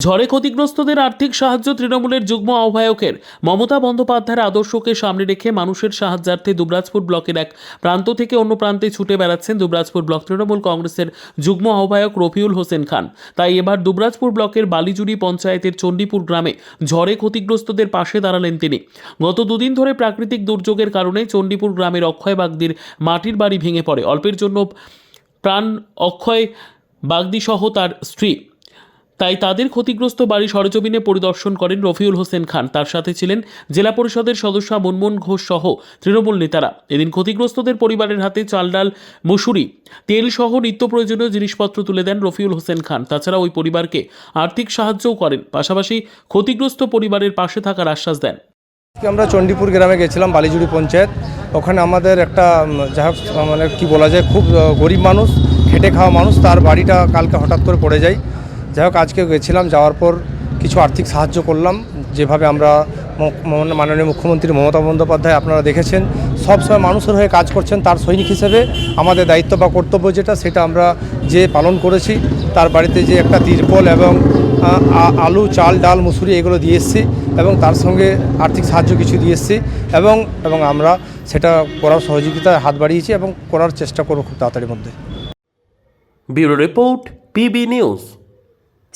ঝড়ে ক্ষতিগ্রস্তদের আর্থিক সাহায্য তৃণমূলের যুগ্ম আহ্বায়কের মমতা বন্দ্যোপাধ্যায়ের আদর্শকে সামনে রেখে মানুষের সাহায্যার্থে দুবরাজপুর ব্লকের এক প্রান্ত থেকে অন্য প্রান্তে ছুটে বেড়াচ্ছেন দুবরাজপুর ব্লক তৃণমূল কংগ্রেসের যুগ্ম আহ্বায়ক রফিউল হোসেন খান। তাই এবার দুবরাজপুর ব্লকের বালিজুড়ি পঞ্চায়েতের চণ্ডীপুর গ্রামে ঝড়ে ক্ষতিগ্রস্তদের পাশে দাঁড়ালেন তিনি। গত দুদিন ধরে প্রাকৃতিক দুর্যোগের কারণে চণ্ডীপুর গ্রামের অক্ষয় বাগদির মাটির বাড়ি ভেঙে পড়ে। অল্পের জন্য প্রাণ অক্ষয় বাগদি সহ তার স্ত্রী। তাই তাদের ক্ষতিগ্রস্ত বাড়ি সরজমিনে পরিদর্শন করেন রফিউল হোসেন খান। তার সাথে ছিলেন জেলা পরিষদের সদস্য মুনমুন ঘোষ সহ তৃণমূল নেতারা। এদিন ক্ষতিগ্রস্তদের পরিবারের হাতে চাল ডাল মুসুরি, তেল সহ নিত্য প্রয়োজনীয় জিনিসপত্র তুলে দেন রফিউল হোসেন খান। তাছাড়া ওই পরিবারকে আর্থিক সাহায্যও করেন। পাশাপাশি ক্ষতিগ্রস্ত পরিবারের পাশে থাকার আশ্বাস দেন। আমরা চণ্ডীপুর গ্রামে গেছিলাম বালিজুড়ি পঞ্চায়েত। ওখানে আমাদের একটা হোক মানে কি বলা যায়, খুব গরিব মানুষ, খেটে খাওয়া মানুষ, তার বাড়িটা কালকে হঠাৎ করে পড়ে যায়। যাই হোক, আজকে গেছিলাম, যাওয়ার পর কিছু আর্থিক সাহায্য করলাম। যেভাবে আমরা মাননীয় মুখ্যমন্ত্রী মমতা বন্দ্যোপাধ্যায় আপনারা দেখেছেন সবসময় মানুষের হয়ে কাজ করছেন তার সৈনিক হিসেবে। আমাদের দায়িত্ব বা কর্তব্য যেটা, সেটা আমরা যে পালন করেছি, তার বাড়িতে যে একটা তিরপল এবং আলু, চাল, ডাল, মুসুরি এগুলো দিয়ে এসেছি এবং তার সঙ্গে আর্থিক সাহায্য কিছু দিয়ে এসেছি এবং এবং আমরা সেটা করার সহযোগিতায় হাত বাড়িয়েছি এবং করার চেষ্টা করব খুব তাড়াতাড়ির মধ্যে। Bureau report, PB news.